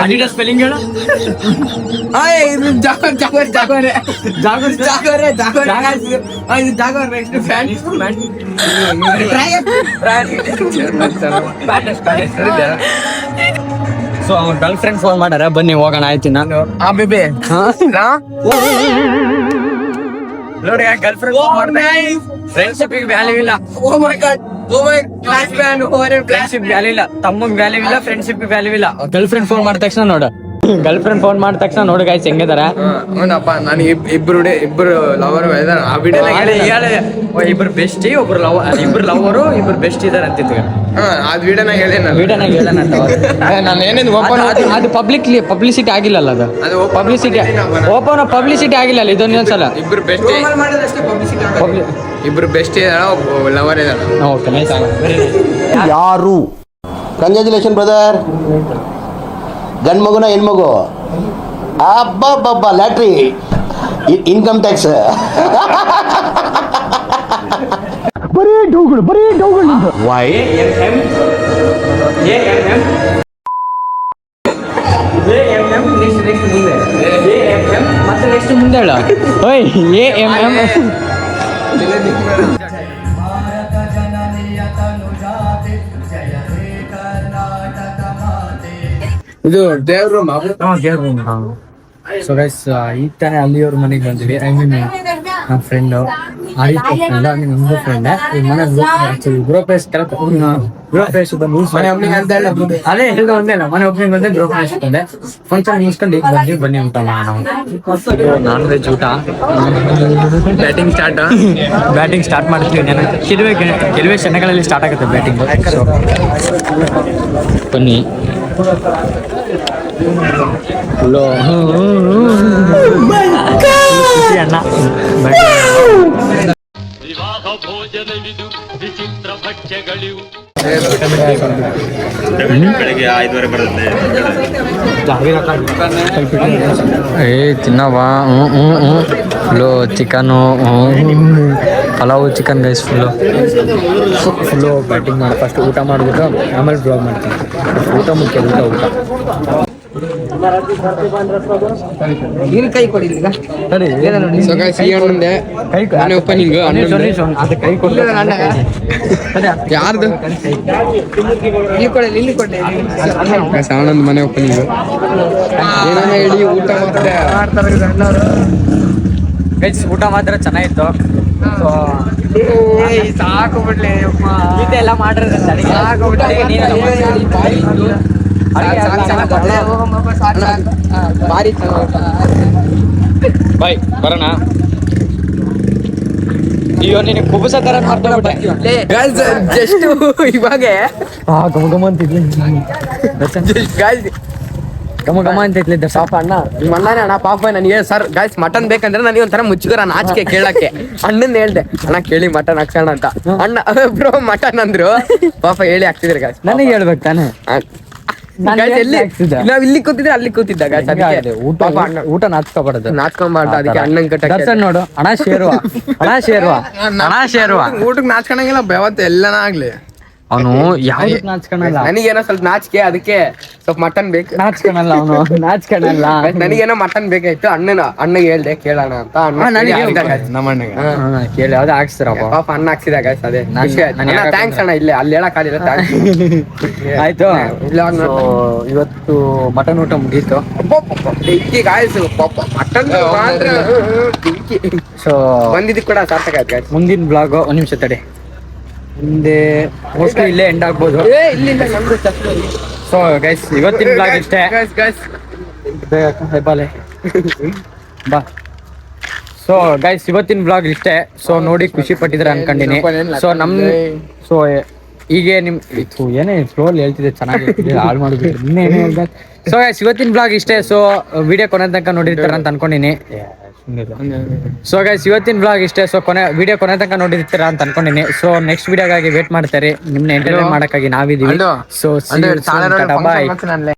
ಅಡಿಡಾಸ್ ಸ್ಪೆಲ್ಲಿಂಗ್ ಹೇಳು. Jogger jogger jogger jogger jogger jogger ಇದು. ಜಾಗರ್ ನೆಕ್ಸ್ಟ್ ಫ್ಯಾನ್ ಸೊ ಅವ್ನ ಗರ್ಲ್ ಫ್ರೆಂಡ್ ಫೋನ್ ಮಾಡಾರ. ಬನ್ನಿ ಹೋಗೋಣ ಆಯ್ತು ನಾನು ಆ ಬೇಬಿ. ನೋಡಿ ಗರ್ಲ್ ಫ್ರೆಂಡ್ ಫ್ರೆಂಡ್ಶಿಪ್ ವ್ಯಾಲ್ಯೂ ಇಲ್ಲ. ಓ my god oh my class fan over class friendship value ಇಲ್ಲ. ತಮ್ಮ ವ್ಯಾಲ್ಯೂ ಇಲ್ಲ ಫ್ರೆಂಡ್ಶಿಪ್ ವ್ಯಾಲ್ಯೂ ಇಲ್ಲ. ಗರ್ಲ್ ಫ್ರೆಂಡ್ ಫೋನ್ ಮಾಡಿದ ತಕ್ಷಣ ನೋಡು. ಗರ್ಲ್ ಫ್ರೆಂಡ್ ಫೋನ್ ಮಾಡಿದ ತಕ್ಷಣ ನೋಡಿ ಗಾಯ್ಸ್ ಹೆಂಗಿದಾರ. ಅವನಪ್ಪ ನಾನು ಇಬ್ರು ಇಬ್ರು ಲವರ್ ಇದಾರೆ. ಆ ವಿಡಿಯೋ ಇಬ್ರು ಬೆಸ್ಟ್ ಒಬ್ರು ಲವ್ ಇಬ್ರು ಲವರು ಇಬ್ರು ಬೆಸ್ಟ್ ಇದಾರೆ ಅಂತಿತ್ತು ಹಾ ಅದ್ ವಿಡಿಯೋನಾಗ ಹೇಳೇನ ವಿಡಿಯೋನಾಗ ಹೇಳೋಣ ನಾನು ಏನೇನು ಓಪನ್ ಅದು ಪಬ್ಲಿಕ್ಲಿ ಪಬ್ಲಿಕ್ ಪಬ್ಲಿಸಿಟಿ ಆಗಿಲ್ಲಲ್ಲ ಅದು? ಅದು ಪಬ್ಲಿಸಿಟಿ ಓಪನ್ ಪಬ್ಲಿಸಿಟಿ ಆಗಿಲ್ಲ ಅಲ್ಲ ಇದೊಂದೊಂದ್ಸಲ ಇಬ್ರು ಬೆಸ್ಟ್ ಇಬ್ರು ಬೆಸ್ಟ್ ಇದಾರ ಲವರ್ ಇದಾರ ಓಕೆ ನೈಸ್ ಯಾರು? ಕಂಗ್ರ್ಯಾಚುಲೇಷನ್ ಬ್ರದರ್ ಗಂಡು ಮಗುನ ಹೆಣ್ಮಗು? ಅಬ್ಬಬ್ಬಬ್ಬ ಲ್ಯಾಟ್ರಿ. Income tax. ಬರೀ ಡೌಗಳು ಬರೀ ಡೌಗಳು ವಾಯ್ ಮತ್ತೆ ನೆಕ್ಸ್ಟ್ ಮುಂದೆ ಹೇಳ. ಓಯ್ ಎ ಎಂ ಎಂ ಇದು ದೇವ್ರ ದೇವ್ರ ಸೊ ಗೈಸ್ ಈ ತಾನೇ ಅಲ್ಲಿಯವ್ರ ಮನೆಗೆ ಬಂದಿವಿ. ಐ ಮೀನ್ ನಮ್ಮ ಫ್ರೆಂಡ್ ಆದಿತ್ಯ ಫ್ರೆಂಡ್ ನಮ್ದು ಫ್ರೆಂಡ್ ಈಗ ಮನೆ ಗೃಹ ಪ್ರೈಸ್ ಕರೆಕ್ಟ್. ಗೃಹ ಪ್ರೈಸ್ ಬಂದು ಮನೆ opening ಅಂತ ಹೇಳ. ಅದೇ ಹೇಳಿದ ಒಂದೇ ಅಲ್ಲ ಮನೆ ಒಬ್ಬನಿಗೆ ಬಂದೆ ಗ್ರೋ ಪ್ರೈಸ್ ಬಂದೆ ಫಂಕ್ಷನ್ ಮುಗಿಸ್ಕೊಂಡು ಈಗ ಬಂದ್ವಿ. ಬನ್ನಿ ಅಂತ ಮಾಡೋಣ ನಾನ್. ವೆಜ್ ಊಟ. ಬ್ಯಾಟಿಂಗ್ ಸ್ಟಾರ್ಟ್ ಬ್ಯಾಟಿಂಗ್ ಸ್ಟಾರ್ಟ್ ಮಾಡ್ತೀವಿ ನಾನು. ಕೆಲವೇ ಕೆಲವೇ ಕ್ಷಣಗಳಲ್ಲಿ ಸ್ಟಾರ್ಟ್ ಆಗುತ್ತೆ ಬ್ಯಾಟಿಂಗ್ ಬನ್ನಿ. ಫುಲ್ಲು ಅಣ್ಣ ಬೆಳಿಗ್ಗೆ ಐದುವರೆ ಬರುತ್ತೆ ಏ ತಿನ್ನವಾ ಹ್ಞೂ ಹ್ಞೂ ಹ್ಞೂ full chicken pulao chicken guys full full batting ಮಾಡಿ ಫಸ್ಟ್ ಊಟ ಮಾಡಿಬಿಟ್ಟು ಆಮೇಲೆ ಬ್ಲಾಗ್ ಮಾಡ್ತೀನಿ ಊಟ ಮುಖ್ಯ ಊಟ ಊಟ ಇಲ್ಲಿ ಕೈ ಕೊಡಿ ಈಗ ಸೊ guys, ಈ ಅಣ್ಣಂದೆ ಮನೆ ಓಪನಿಂಗ್ ಅದು ಕೈ ಕೊಟ್ಟು ಯಾರ್ದು ಇಲ್ಲಿ ಕೊಡಿ ಇಲ್ಲಿ ಕೊಡಿ ಅಣ್ಣಂದು ಮನೆ ಓಪನಿಂಗ್ ಏನಾನ ಹೇಳಿ ಊಟ ಮಾತ್ರ ಗೈಸ್ ಊಟ ಮಾತ್ರ ಚೆನ್ನಾಗಿತ್ತು ಸೊ ಸಾಕು ಬಿಡ್ಲಿ. ಇದೆಲ್ಲ ಮಾಡಿರೋದ್ರಿಂದ ಅಡಿಗೆ ಅಡಿಗೆ ಭಾರಿ ಬಾಯ್ ಬರೋಣ. ಈಗ ನೀನು ಕುಬುಸ ತರ ಮಾಡ್ಕೊಂಡ್ಬಿಟ್ಟೆ ಜಸ್ಟ್ ಇವಾಗ. ಆ ಗಮ ಗಮ ಅಂತಿದ್ವಿ ಗಾಯ್ಸ್ ಗಮ ಗಮ ಅಂತ ಇತ್ಲಿದ್ದ ಪಾಪ ಅಣ್ಣ ನಿಮ್ಮ ಅಣ್ಣನೇ ಅಣ್ಣ ಪಾಪ ನನಗೆ ಸರ್ ಗಾಯ್ಸ್ ಮಟನ್ ಬೇಕಂದ್ರೆ ನನಗೆ ಒಂಥರ ಮುಚ್ಚುಗರ ನಾಚಿಕೆ ಕೇಳಕ್ಕೆ. ಅಣ್ಣನ್ ಹೇಳ್ದೆ ಅಣ್ಣ ಕೇಳಿ ಮಟನ್ ಹಾಕ್ಸೋಣ ಅಂತ. ಅಣ್ಣ ಬ್ರೋ ಮಟನ್ ಅಂದ್ರು. ಪಾಪ ಹೇಳಿ ಹಾಕ್ತಿದ್ರು ಗಾಯ್ಸ್ ನನಗೆ ಹೇಳ್ಬೇಕು ತಾನೆ? ನಾವ್ ಇಲ್ಲಿ ಕೂತಿದ್ರೆ ಅಲ್ಲಿ ಕೂತಿದ್ದ ಊಟ ಊಟ ನಾಚ್ಕೋಬಾರ್ದು ನಾಚ್ಕೊಂಬಾರ್ದು ಅದಕ್ಕೆ ಅಣ್ಣನ್ ಕಟ್ಟ ದರ್ಶನ್ ನೋಡು ಹಣ ಶೇರ್ವಾ. ಹಣ ಶೇರ್ವಾ. ಹಣ ಶೇರ್ವಾ. ಊಟಕ್ಕೆ ನಾಚ್ಕೊಂಡಂಗಿಲ್ಲ ಯಾವತ್ತು ಎಲ್ಲನ ಆಗ್ಲಿ. ಅವನು ನಾಚ್ಕೊಳಲ್ಲ ನನಗೇನೋ ಸ್ವಲ್ಪ ನಾಚಿಕೆ ಅದಕ್ಕೆ ಸ್ವಲ್ಪ ಮಟನ್ ಬೇಕು. ನಾಚ್ಕೊಳಲ್ಲ ಅವನು? ನಾಚ್ಕೊಳಲ್ಲ ನನಗೇನೋ ಮಟನ್ ಬೇಕಾಯ್ತು ಅಣ್ಣನ ಅಣ್ಣಗೆ ಹೇಳ್ದೆ ಕೇಳೋಣ ಅಂತ. ಅಣ್ಣ ಕೇಳಿ ನಮ್ಮ ಅಣ್ಣಗೆ. ಯಾವ್ದು ಹಾಕ್ಸ್ತಾರಪ್ಪ? ಪಾಪ ಅಣ್ಣ ಹಾಕ್ಸಿದಾಗ ಅದೇ. ಥ್ಯಾಂಕ್ಸ್ ಅಣ್ಣ ಇಲ್ಲೇ ಅಲ್ಲಿ ಹೇಳಕ್ ಆಗಿಲ್ಲ ಆಯ್ತು. ಇವತ್ತು ಮಟನ್ ಊಟ ಮುಗೀತು. ಬೆಂಕಿ ಪಾಪ ಮಟನ್ ಬೆಂಕಿ. ಸೊ ಬಂದಿದ್ದಕ್ಕೆ ಕೂಡ ಸಾರ್ಥಕ ಆಯ್ತು ಮುಂದಿನ ಬ್ಲಾಗ್ ಒಂದ್ ನಿಮಿಷ ತಡಿ. ಮುಂದೆ ಮೋಸ್ಟ್ಲಿ ಇಲ್ಲೇ ಎಂಡ್ ಆಗ್ಬೋದು. ಸೊ ಗೈಸ್ ಇವತ್ತಿನ ಬ್ಲಾಗ್ ಇಷ್ಟೇ. ಬೇಗ ಹೆಬ್ಬಾಲೆ ಬಾ. ಸೊ ಗೈಸ್ ಇವತ್ತಿನ ಬ್ಲಾಗ್ ಇಷ್ಟೇ. ಸೊ ನೋಡಿ ಖುಷಿ ಪಟ್ಟಿದ್ರೆ ಅನ್ಕೊಂಡಿನಿ. ಸೊ ನಮ್ ಸೊ ಹೀಗೆ ನಿಮ್ ಇತ್ತು ಏನೇ ಸ್ಲೋಲಿ ಹೇಳ್ತಿದೆ ಚೆನ್ನಾಗಿ ಹಾಳು ಮಾಡಿಬಿಟ್ಟು ಸೊ ಗೈಸ್ ಇವತ್ತಿನ ಬ್ಲಾಗ್ ಇಷ್ಟೇ. ಸೊ ವಿಡಿಯೋ ಕೊನೆ ತನಕ ನೋಡಿರ್ತಾರ ಅಂತ ಅನ್ಕೊಂಡಿನಿ. ಸೊ ಗೈಸ್ ಇವತ್ತಿನ ಬ್ಲಾಗ್ ಇಷ್ಟೇ. ಸೊ ಕೊನೆ ವಿಡಿಯೋ ಕೊನೆ ತನಕ ನೋಡಿರ್ತೀರಾ ಅಂತ ಅನ್ಕೊಂಡಿನಿ. ಸೊ ನೆಕ್ಸ್ಟ್ ವಿಡಿಯೋಗಾಗಿ ವೇಟ್ ಮಾಡ್ತಾರೆ ನಿಮ್ನ ಎಂಟರ್ಟೈನ್ ಮಾಡಕ್ಕಾಗಿ ನಾವಿದೀವಿ. So bye.